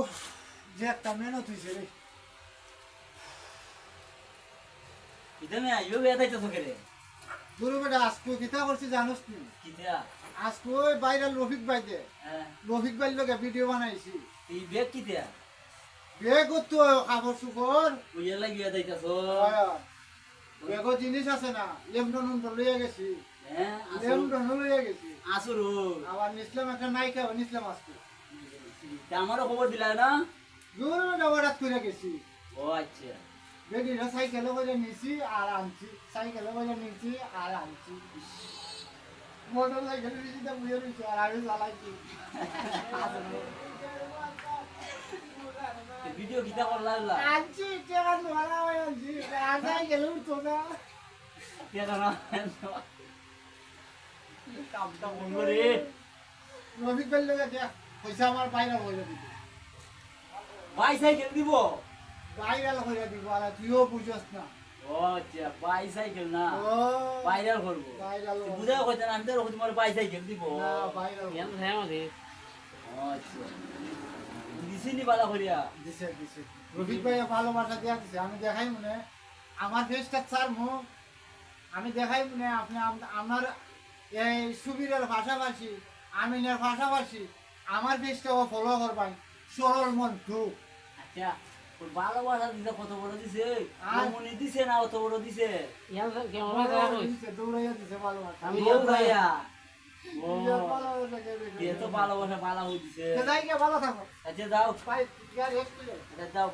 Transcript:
উফ যে একটা মেহনত হয়েছে রে। ইতা মে আইও বেয়া দাইতা তোকে রে। গুরু বেটা আজকে কিতা করছি জানোস নি কিতা? আজকে ওই বাইরাল রফিক ভাই দে হ্যাঁ। রফিক ভাই লোকে ভিডিও বানাইছি। এই বেগ কিতা? বে করতো কাপড় চুপড়। উইয়া লাগিয়া দাইতাছ। বেগো জিনিস আছে না লেমটন উমটন লইয়া গেছি। হ্যাঁ আসু লেমটন লইয়া গেছি। আসুরু আবার নিসলাম একটা নাইকা নিসলাম আজকে আমারও খবর দিলা না? বেটা হঠাৎ করে গেছি। ও আচ্ছা। বেডিরা সাইকেলে করে নিছি আর আনছি সাইকেলে করে নিছি আর আনছি। মোটর সাইকেলে নিছি তো বুঝে নিছি আর আমি চালাইছি। ভিডিও আনছি কেমন ভালো হয়ে আনছি আর সাইকেলে উঠতো না। কেন না কামটা বন্ধ রে। রফিক বেল লোকে দেখ। পয়সা আমার বাইরে হয়ে দিব বাই সাইকেল দিব? বাইরে হয়ে দিব আর তুইও বুঝস না। ও আচ্ছা না? করব। ভাইরাল কইতে না আমি তো তোমার দিব। না ভাইরাল ও আচ্ছা। দিছি নি বালা করিয়া? দিছে দিছে। রফিক ভাই ভালোবাসা দেওয়া দিছে। আমি দেখাই মনে আমার ফেসটা চার মুখ আমি দেখাই মনে আপনি আম- আমার এই সুবিরের ভাষাভাষী আমিনের ভাষাভাষী আমার ফেসটাও ফলো করবাই সরল মন টু। আচ্ছা ভালোবাসা দিছে কত বড় দিছে? মনে দিছে না অত বড় দিছে? দিছে, দৌড়াইয়া দিছে ভালোবাসা। আমি দৌড়াইয়া। তো ভালোবাসা ভালো ভালো থাকো। আচ্ছা যাও। আচ্ছা যাও।